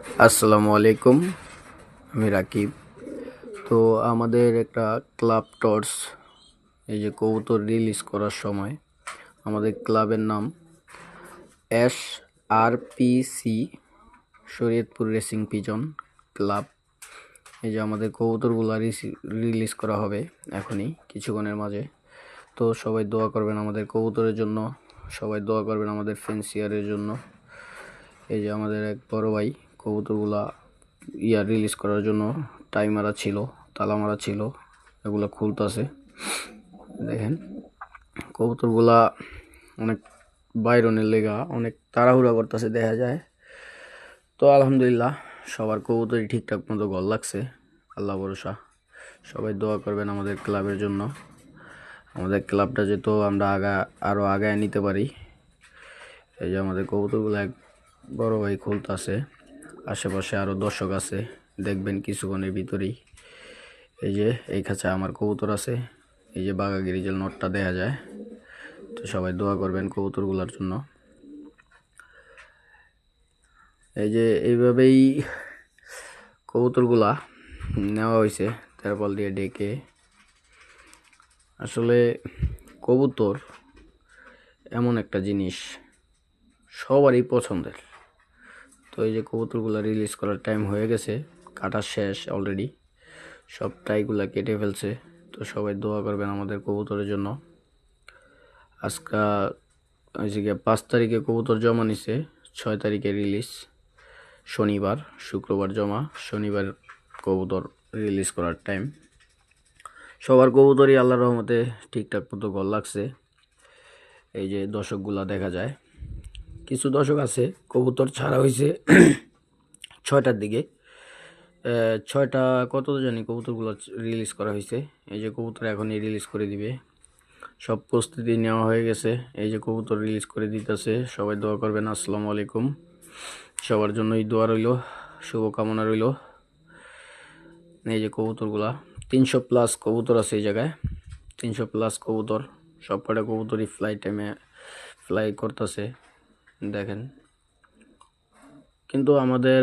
আসসালামু আলাইকুম আমি রাকিব। তো আমাদের একটা ক্লাব টর্চ, এই যে কবুতর রিলিজ করার সময়, আমাদের ক্লাবের নাম S R P C, Shariatpur racing pigeon club এই যে আমাদের কবুতরগুলো রিলিজ করা হবে এখনই, কিছুক্ষণের মাঝে। তো সবাই দোয়া করবেন আমাদের কবুতরের জন্য, সবাই দোয়া করবেন আমাদের ফেন্সিয়ারের জন্য। এই যে আমাদের এক বড় ভাই কবুতরগুলা ইয়া রিলিজ করার জন্য টাইম মারা ছিল তালা মারা ছিল, এগুলো খুলতেছে। দেখেন, কবুতরগুলা অনেক বাইরনের লেগা, অনেক তাড়াহুড়া করতেছে, দেখা যায়। তো আলহামদুলিল্লাহ, সবার কবুতরই ঠিকঠাক মতো গল লাগছে। আল্লাহ ভরসা। সবাই দোয়া করবেন আমাদের ক্লাবের জন্য। আমাদের ক্লাবটা যেহেতু আমরা আগা আরও আগায় নিতে পারি, এই যে আমাদের কবুতরগুলো এক বড় ভাই খুলতাছে। আশেপাশে আরও দর্শক আছে, দেখবেন কিছুক্ষণের ভিতরেই। এই যে, এই খাঁচায় আমার কবুতর আছে, এই যে বাঘাগিরি যে নটটা দেখা যায়। তো সবাই দোয়া করবেন কবুতরগুলোর জন্য। এই যে, এইভাবেই কবুতরগুলা নেওয়া হয়েছে, তেরপল দিয়ে ডেকে। আসলে কবুতর এমন একটা জিনিস সবারই পছন্দের। তো এই যে কবুতরগুলো রিলিজ করার টাইম হয়ে গেছে, কাটা শেষ অলরেডি সব টাইগুলো কেটে ফেলছে, তো সবাই দোয়া করবেন আমাদের কবুতরের জন্য। আজকা গিয়ে পাঁচ তারিখে কবুতর জমা নিছে, ছয় তারিখে রিলিজ শনিবার, শুক্রবার জমা, শনিবার কবুতর রিলিজ করার টাইম সবার কবুতরই আল্লাহর রহমতে ঠিকঠাক মতো গল লাগছে। এই যে দর্শকগুলা দেখা যায়। কিছু দর্শক আছে, কবুতর ছাড়া হয়েছে ছয়টার দিকে। ছয়টা কত জানি কবুতরগুলো রিলিজ করা হয়েছে এই যে কবুতর এখনই রিলিজ করে দিবে। সব প্রস্তুতি নেওয়া হয়ে গেছে। এই যে কবুতর রিলিজ করে দিতেছে। সবাই দোয়া করবেন। আসসালামু আলাইকুম। সবার জন্যই দোয়া রইল। শুভকামনা রইল। এই যে কবুতরগুলা, তিনশো প্লাস কবুতর আছে এই জায়গায়। তিনশো প্লাস কবুতর সব কটা কবুতরই ফ্লাই টাইমে ফ্লাই করতেছে। দেখেন। কিন্তু আমাদের